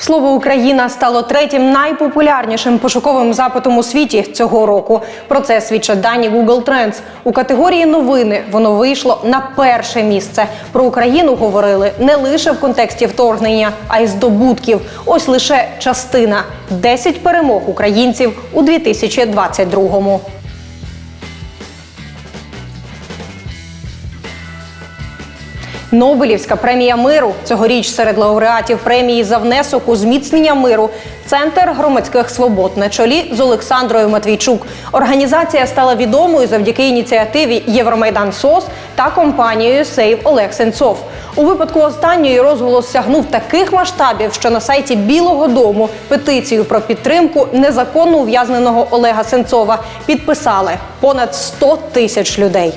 Слово Україна стало третім найпопулярнішим пошуковим запитом у світі цього року. Про це свідчать дані Google Trends. У категорії новини воно вийшло на перше місце. Про Україну говорили не лише в контексті вторгнення, а й здобутків. Ось лише частина 10 перемог українців у 2022-му. Нобелівська премія миру цьогоріч серед лауреатів премії за внесок у зміцнення миру. Центр громадських свобод на чолі з Олександрою Матвійчук. Організація стала відомою завдяки ініціативі Євромайдан СОС та компанією Сейв Олег Сенцов. У випадку останньої розголос сягнув таких масштабів, що на сайті Білого Дому петицію про підтримку незаконно ув'язненого Олега Сенцова підписали понад 100 тисяч людей.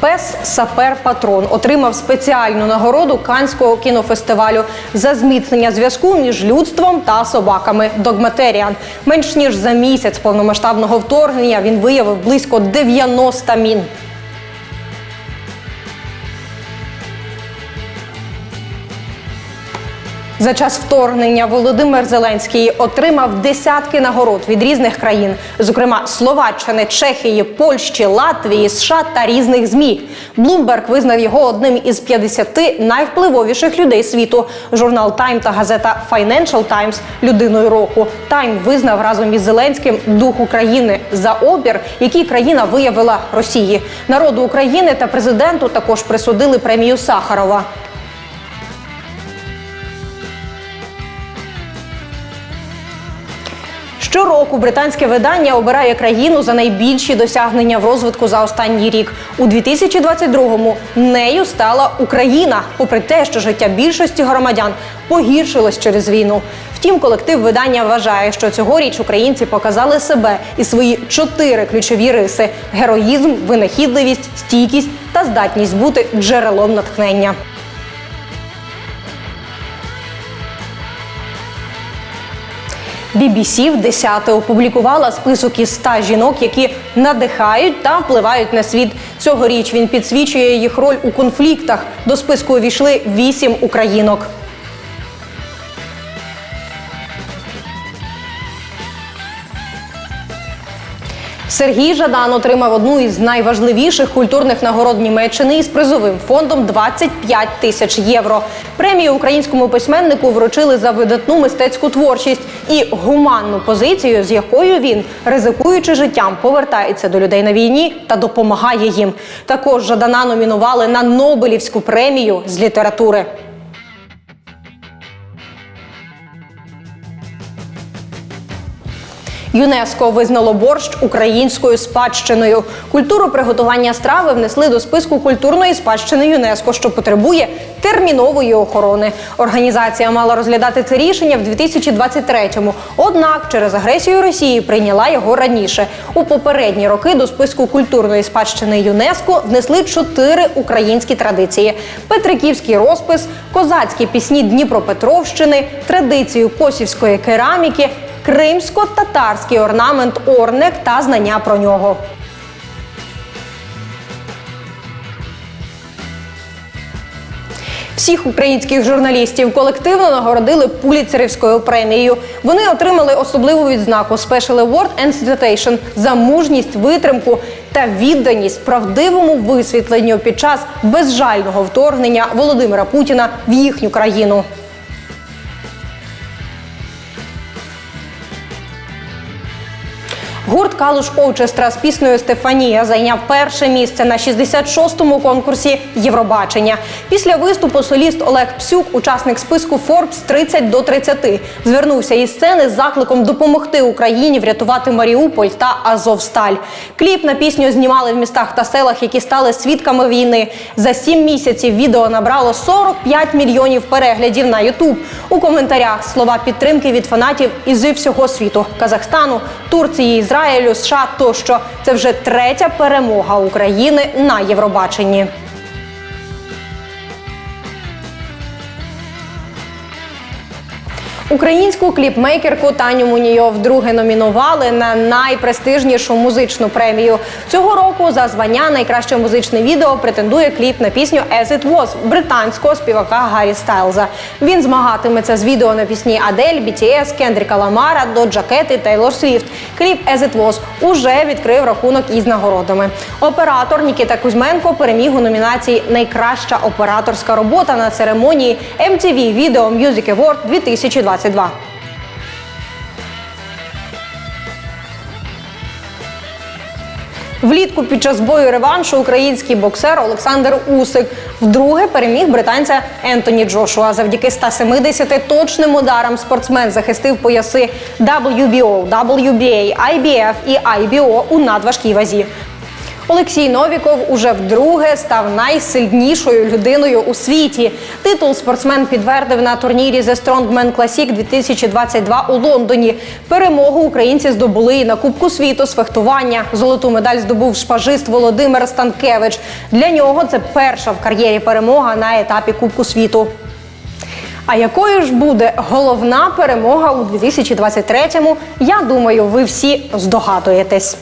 Пес Сапер Патрон отримав спеціальну нагороду Канського кінофестивалю за зміцнення зв'язку між людством та собаками. Догматеріан. Менш ніж за місяць повномасштабного вторгнення він виявив близько 90 мін. За час вторгнення Володимир Зеленський отримав десятки нагород від різних країн, зокрема Словаччини, Чехії, Польщі, Латвії, США та різних змі. Блумберг визнав його одним із 50 найвпливовіших людей світу. Журнал Тайм та газета Financial Times людиною року. Тайм визнав разом із Зеленським дух України за обір, який країна виявила Росії. Народу України та президенту також присудили премію Сахарова. Щороку британське видання обирає країну за найбільші досягнення в розвитку за останній рік. У 2022-му нею стала Україна, попри те, що життя більшості громадян погіршилось через війну. Втім, колектив видання вважає, що цьогоріч українці показали себе і свої чотири ключові риси: героїзм, винахідливість, стійкість та здатність бути джерелом натхнення. BBC в 10 опублікувала список із 100 жінок, які надихають та впливають на світ. Цьогоріч він підсвічує їх роль у конфліктах. До списку увійшли вісім українок. Сергій Жадан отримав одну із найважливіших культурних нагород Німеччини із призовим фондом 25 тисяч євро. Премію українському письменнику вручили за видатну мистецьку творчість і гуманну позицію, з якою він, ризикуючи життям, повертається до людей на війні та допомагає їм. Також Жадана номінували на Нобелівську премію з літератури. ЮНЕСКО визнало борщ українською спадщиною. Культуру приготування страви внесли до списку культурної спадщини ЮНЕСКО, що потребує термінової охорони. Організація мала розглядати це рішення в 2023-му. Однак через агресію Росії прийняла його раніше. У попередні роки до списку культурної спадщини ЮНЕСКО внесли чотири українські традиції: Петриківський розпис, козацькі пісні Дніпропетровщини, традицію косівської кераміки кримсько-татарський орнамент орнек та знання про нього. Всіх українських журналістів колективно нагородили Пуліцерівською премією. Вони отримали особливу відзнаку Special Award and Citation за мужність, витримку та відданість правдивому висвітленню під час безжального вторгнення Володимира Путіна в їхню країну. Гурт Калуш Оучестра з піснею Стефанія зайняв перше місце на 66-му конкурсі Євробачення. Після виступу соліст Олег Псюк, учасник списку Forbes 30 до 30, звернувся із сцени з закликом допомогти Україні врятувати Маріуполь та Азовсталь. Кліп на пісню знімали в містах та селах, які стали свідками війни. За сім місяців відео набрало 45 мільйонів переглядів на Ютуб. У коментарях слова підтримки від фанатів із всього світу Казахстану, Турції, Ізраїлю, США тощо. Це вже третя перемога України на Євробаченні. Українську кліпмейкерку Таню Мунійов вдруге номінували на найпрестижнішу музичну премію. Цього року за звання найкраще музичне відео претендує кліп на пісню «As It Was» британського співака Гаррі Стайлза. Він змагатиметься з відео на пісні Адель, BTS, Кендріка Ламара, Доджа Кет і Тейлор Свіфт. Кліп «As It Was» уже відкрив рахунок із нагородами. Оператор Нікіта Кузьменко переміг у номінації Найкраща операторська робота на церемонії MTV Video Music Award 2022. Влітку під час бою реваншу український боксер Олександр Усик вдруге переміг британця Ентоні Джошуа. Завдяки 170 точним ударам спортсмен захистив пояси WBO, WBA, IBF і IBO у надважкій вазі. Олексій Новіков уже вдруге став найсильнішою людиною у світі. Титул спортсмен підтвердив на турнірі The Strongman Classic 2022 у Лондоні. Перемогу українці здобули і на Кубку світу з фехтування. Золоту медаль здобув шпажист Володимир Станкевич. Для нього це перша в кар'єрі перемога на етапі Кубку світу. А якою ж буде головна перемога у 2023-му, Я думаю, ви всі здогадуєтесь.